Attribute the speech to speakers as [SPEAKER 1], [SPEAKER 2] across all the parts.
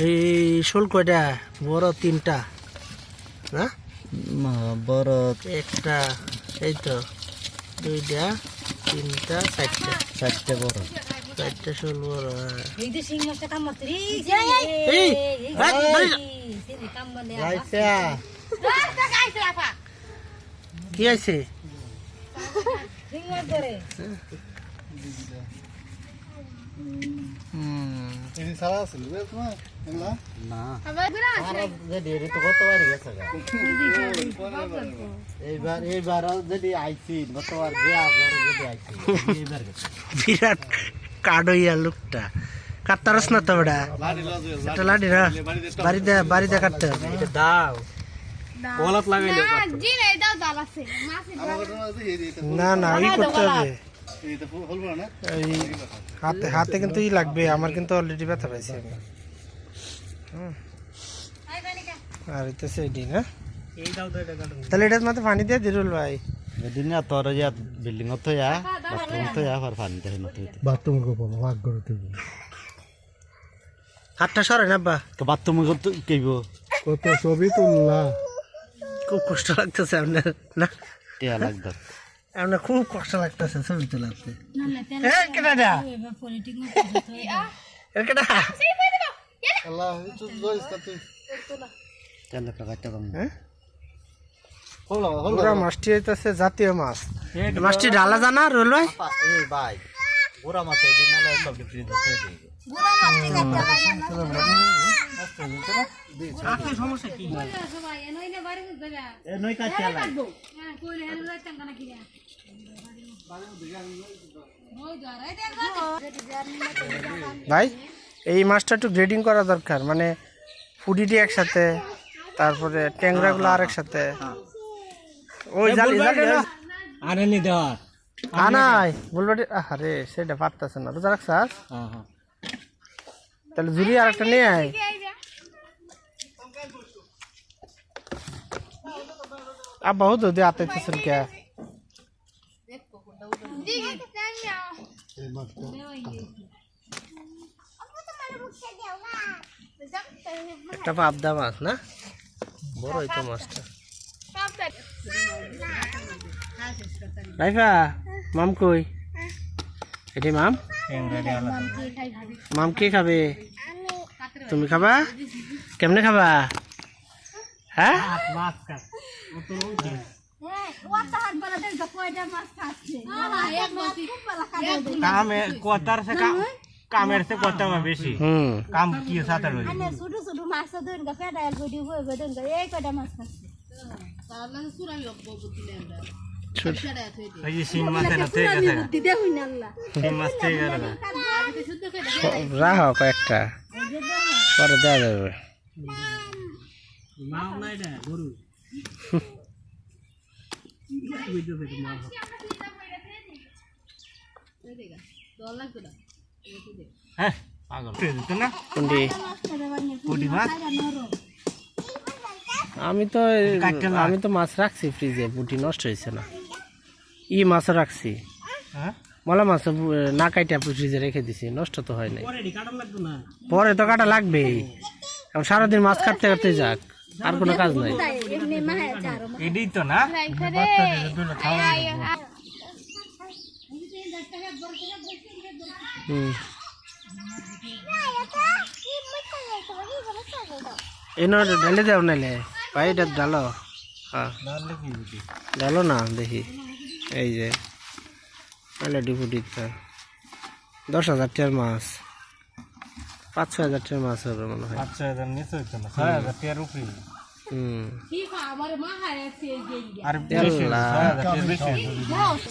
[SPEAKER 1] এই শোল কয়টা? বড় তিনটা। না?
[SPEAKER 2] বড়
[SPEAKER 1] একটা এই তো দুইটা তিনটা চারটা।
[SPEAKER 2] চারটে বড়।
[SPEAKER 1] চারটা শোল বড় হ্যাঁ। কি আছে? হুম
[SPEAKER 2] সারা আছিল তোমার? না। যদি এটি তো গতবারই গেছে এইবার এইবার যদি আইছি গতবার যে যদি আইছি এইবার গেছে।
[SPEAKER 1] বিরাট কাডইয়া লোকটা। কাটতারস না তো বেটা? একটা লাঠি না বাড়িতে বাড়িতে কাটতে হবে। এটা দাও। কলাত লাগাইলে না না ই করতে হবে। এই হাতে হাতে কিন্তু ই লাগবে আমার কিন্তু অলরেডি ব্যথা পাইছি আমি। আর না তাহলে এটার মধ্যে পানি দিয়ে দিরুল ভাই।
[SPEAKER 2] না তোর যে বিল্ডিং তো যা বাথরুম তো যা আর পানি দেয় না
[SPEAKER 3] বাথরুম করব ভাগ করে তুই।
[SPEAKER 1] হাতটা সরে না আব্বা।
[SPEAKER 2] তো বাথরুম তো কেইব?
[SPEAKER 3] কত ছবি তুললা।
[SPEAKER 1] খুব কষ্ট লাগতেছে আপনার না?
[SPEAKER 2] টিয়া লাগবে।
[SPEAKER 1] আপনার খুব কষ্ট লাগতেছে ছবি তোলাতে কেটা কেটা
[SPEAKER 3] আল্লাহ তুই তুই
[SPEAKER 2] কম
[SPEAKER 1] হ্যাঁ? মাছটি হইতেছে জাতীয় মাছ। মাছটি ডালা জানা রোল ভাই?
[SPEAKER 2] ভাই। মাছ সব
[SPEAKER 1] ভাই এই মাছটা একটু গ্রেডিং করা দরকার মানে ফুডিটি একসাথে তারপরে ট্যাংরাগুলো আর একসাথে। ওই জালি জালি
[SPEAKER 2] আরে নি দেওয়া
[SPEAKER 1] আনাই বলব আরে সেটা পারতেছে না। রোজা রাখছাস?
[SPEAKER 2] হ্যাঁ হ্যাঁ।
[SPEAKER 1] তাহলে জুড়ি আর একটা নিয়ে আয় আব্বা হতো দে আতাইতেছেন কে একটা পাবদা মাছ না বড় হইতো মাছটা রাইফা মাম কই এটি মাম মাম কে খাবে? তুমি খাবা? কেমনে খাবা? হ্যাঁ?
[SPEAKER 2] কামে কোতার সে কাম কামের সে কোতা বেশি। কাম কি সাথে
[SPEAKER 4] ছোট ছোট মাছ ধরেন গা পেডাল গডি হয়ে এই কটা মাছ খাচ্ছে?
[SPEAKER 1] রাহ কয়েকটা। পরে দেওয়া যাবে।
[SPEAKER 2] হ্যাঁ
[SPEAKER 1] আমি তো আমি তো মাছ রাখছি ফ্রিজে বুটি নষ্ট হয়েছে না। ই মাছও রাখছি।
[SPEAKER 2] হ্যাঁ?
[SPEAKER 1] মলা মাছ না কাইটা ফ্রিজে রেখে দিছি নষ্ট তো হয় নাই। পরে তো কাটা লাগবেই। এখন সারাদিন মাছ কাটতে কাটতে যাক আর কোনো কাজ নাই।
[SPEAKER 2] তো না?
[SPEAKER 1] এনো ঢেলে দেও নাইলে। ভাই এটা ডালো হ্যাঁ। ডালো না দেখি। এই যে নাহলে ডিপুটিতে দশ হাজার টাকার মাছ। পাঁচ ছ হাজার টাকার মাছ হবে মনে হয়।
[SPEAKER 2] নিচে হইতো না ছয় হাজার টিয়ার উপরে।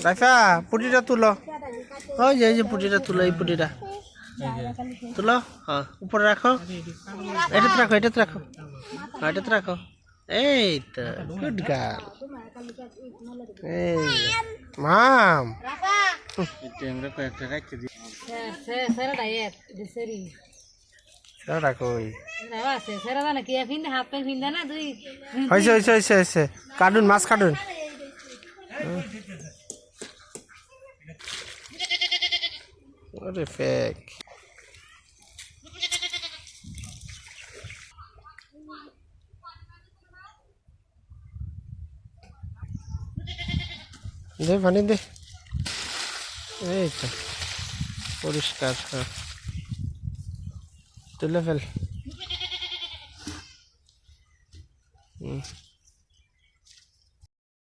[SPEAKER 2] ছয় টিয়ার
[SPEAKER 1] পুটিটা তুলো। ওই যে এই যে পুটিটা তুলো এই পুটিটা। তুলো? হ্যাঁ উপরে রাখো। এটাতে রাখো এটাতে রাখো। হ্যাঁ, এটাতে রাখো। এই তো গুড গার্ল এই মাম
[SPEAKER 2] ট্যাংরা কয়েকটা রাখতে দিই
[SPEAKER 4] সে সেরা ডায়েট দেশরি
[SPEAKER 1] সেটা রাখো ওই
[SPEAKER 4] না সে সেরা না কি ফিন্দা হাফ প্যান্ট ফিন্দা না দুই
[SPEAKER 1] হয়েছে হয়েছে হয়েছে হয়েছে কার্টুন মাছ ওরে ফেক দে পানি দে। এই তো পরিষ্কার হ্যাঁ। তুলে ফেল। হুম।